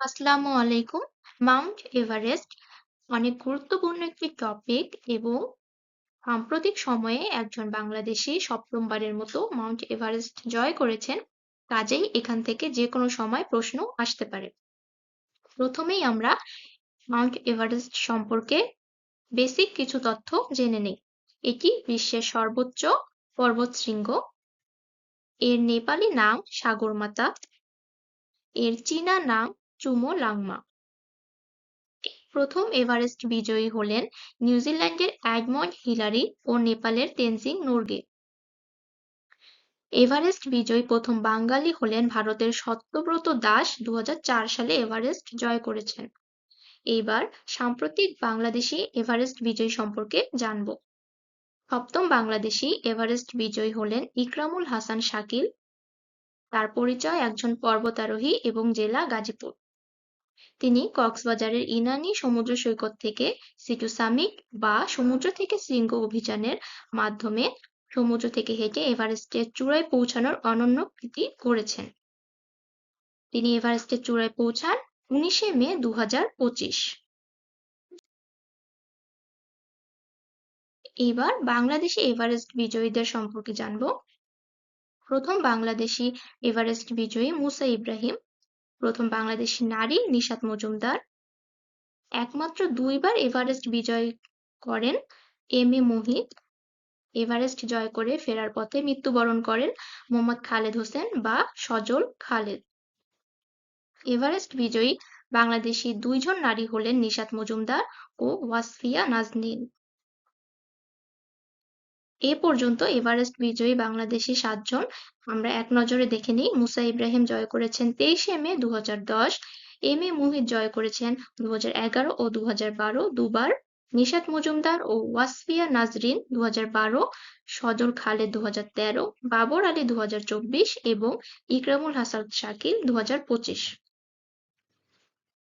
আসসালামু আলাইকুম। Mount Everest অনেক গুরুত্বপূর্ণ একটি টপিক এবং সাম্প্রতিক সময়ে একজন বাংলাদেশি সপ্তমবারের মতো মাউন্ট এভারেস্ট জয় করেছেন। কাজেই এখান থেকে যে কোনো সময় প্রশ্ন আসতে পারে। প্রথমেই আমরা মাউন্ট এভারেস্ট সম্পর্কে বেসিক কিছু তথ্য জেনে নেই। এটি বিশ্বের সর্বোচ্চ পর্বতশৃঙ্গ এর নেপালি নাম সাগরমাতা। এর চীনা নাম চুমো লাংমা। প্রথম এভারেস্ট বিজয়ী হলেন নিউজিল্যান্ডের অ্যাডমন্ড হিলারি ও নেপালের তেনজিং নোরগে। এভারেস্ট বিজয়ী প্রথম বাঙালি হলেন ভারতের সত্যব্রত দাস দু হাজার চার সালে এভারেস্ট জয় করেছেন। এইবার সাম্প্রতিক বাংলাদেশি এভারেস্ট বিজয়ী সম্পর্কে জানব। সপ্তম বাংলাদেশি এভারেস্ট বিজয়ী হলেন ইকরামুল হাসান শাকিল। তার পরিচয় একজন পর্বতারোহী এবং জেলা গাজীপুর। তিনি কক্সবাজারের ইনানি সমুদ্র সৈকত থেকে সিটুসামিক বা সমুদ্র থেকে শৃঙ্গ অভিযানের মাধ্যমে সমুদ্র থেকে হেঁটে এভারেস্টের চূড়ায় পৌঁছানোর অনন্য কৃতি করেছেন। তিনি এভারেস্টের চূড়ায় পৌঁছান উনিশে মে দু হাজার পঁচিশ। এবার বাংলাদেশি এভারেস্ট বিজয়ীদের সম্পর্কে জানব। প্রথম বাংলাদেশি এভারেস্ট বিজয়ী মুসা ইব্রাহিম প্রথম বাংলাদেশি নারী নিশাত মজুমদার। একমাত্র দুইবার এভারেস্ট বিজয় করেন এম এ মোহিত। এভারেস্ট জয় করে ফেরার পথে মৃত্যুবরণ করেন মোহাম্মদ খালেদ হোসেন বা সজল খালেদ। এভারেস্ট বিজয়ী বাংলাদেশি দুইজন নারী হলেন নিশাত মজুমদার ও ওয়াসফিয়া নাজনীন। এ পর্যন্ত এভারেস্ট বিজয়ী বাংলাদেশি সাতজন, আমরা এক নজরে দেখে নিই, মুসা ইব্রাহিম জয় করেছেন তেইশে মে দু হাজার দশ, এম এ মুহিত জয় করেছেন দু হাজার এগারো ও দু হাজার বারো, দুবার নিশাত মজুমদার ও ওয়াসফিয়া নাজরিন দু সজল খালেদ দু হাজার তেরো, বাবর আলী দু হাজার চব্বিশ এবং ইকরামুল হাসান শাকিল দু হাজার পঁচিশ।